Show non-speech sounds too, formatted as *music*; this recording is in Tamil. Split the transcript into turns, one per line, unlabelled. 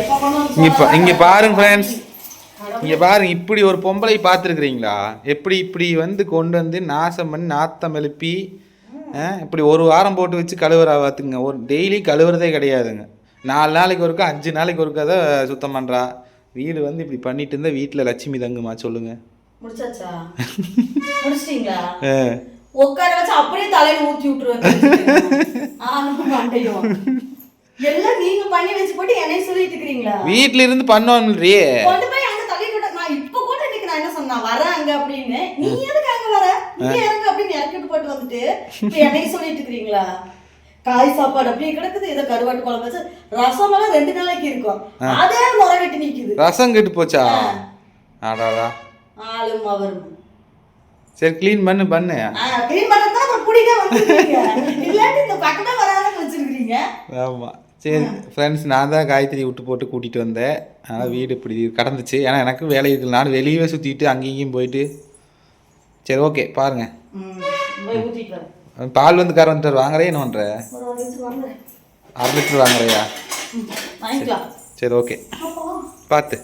வந்து
இங்க? பாருங்க ஃப்ரெண்ட்ஸ். இங்க பாருங்க இப்படி ஒரு பொம்பளை பார்த்துருக்குறீங்களா? எப்படி இப்படி வந்து கொண்டு வந்து நாசம் பண்ணி நாத்தம் எழுப்பி இப்படி ஒரு வாரம் போட்டு வச்சு கழுவுறா பார்த்துங்க ஒரு டெய்லி கழுவுறதே கிடையாதுங்க. நாலு நாளைக்கு ஒருக்கா அஞ்சு நாளைக்கு ஒருக்கா தான் சுத்தம் பண்ணுறா வீடு வந்து இப்படி பண்ணிட்டு இருந்தா வீட்டில் லட்சுமி தங்குமா சொல்லுங்க.
உட்கார வச்சு அப்படியே தலையில ஊத்தி விட்டுருவேன். எல்லாம் நீங்க பண்ணி வச்சு போட்டு என்னை சொல்லிட்டு இருக்கிறீங்களா?
வீட்ல இருந்து பண்ணுவோம்ன்றியே
கொண்டு போய் அங்க தள்ளி விட நான் இப்ப கூட இன்னைக்கு நான் என்ன சொன்னா வரேன் அங்க அப்படின்னு. நீ எதுக்கு அங்க வர? இங்க இறங்கு அப்படின்னு இறக்கிட்டு போட்டு வந்துட்டு இப்ப என்னைய சொல்லிட்டு இருக்கிறீங்களா? காய் சாப்பாடு அப்படியே கிடக்குது. இதை கருவாட்டு குழம்பு வச்சு ரசம் எல்லாம் ரெண்டு நாளைக்கு இருக்கும். அதே முறை விட்டு நிக்குது.
ரசம் கெட்டு போச்சா? ஆடாடா
ஆளும் அவரும்.
சரி க்ளீன் பண்ணு பண்ணு.
கிளீன் அப்புறம் பிடிக்க வந்துருக்கீங்க. *laughs* இல்லாட்டி
ஆமாம் சரி ஃப்ரெண்ட்ஸ் நான் தான் காயத்ரி விட்டு போட்டு கூட்டிகிட்டு வந்தேன். அதனால் வீடு இப்படி கடந்துச்சு. ஏன்னா எனக்கு வேலை இருக்குது நான் வெளியவே சுற்றிட்டு அங்கேயும் போயிட்டு. சரி ஓகே பாருங்கள் பால் வந்து கார வந்துட்டு வாங்குறே என்ன பண்ணுற அரை லிட்டர் வாங்குறியா? சரி ஓகே பார்த்து.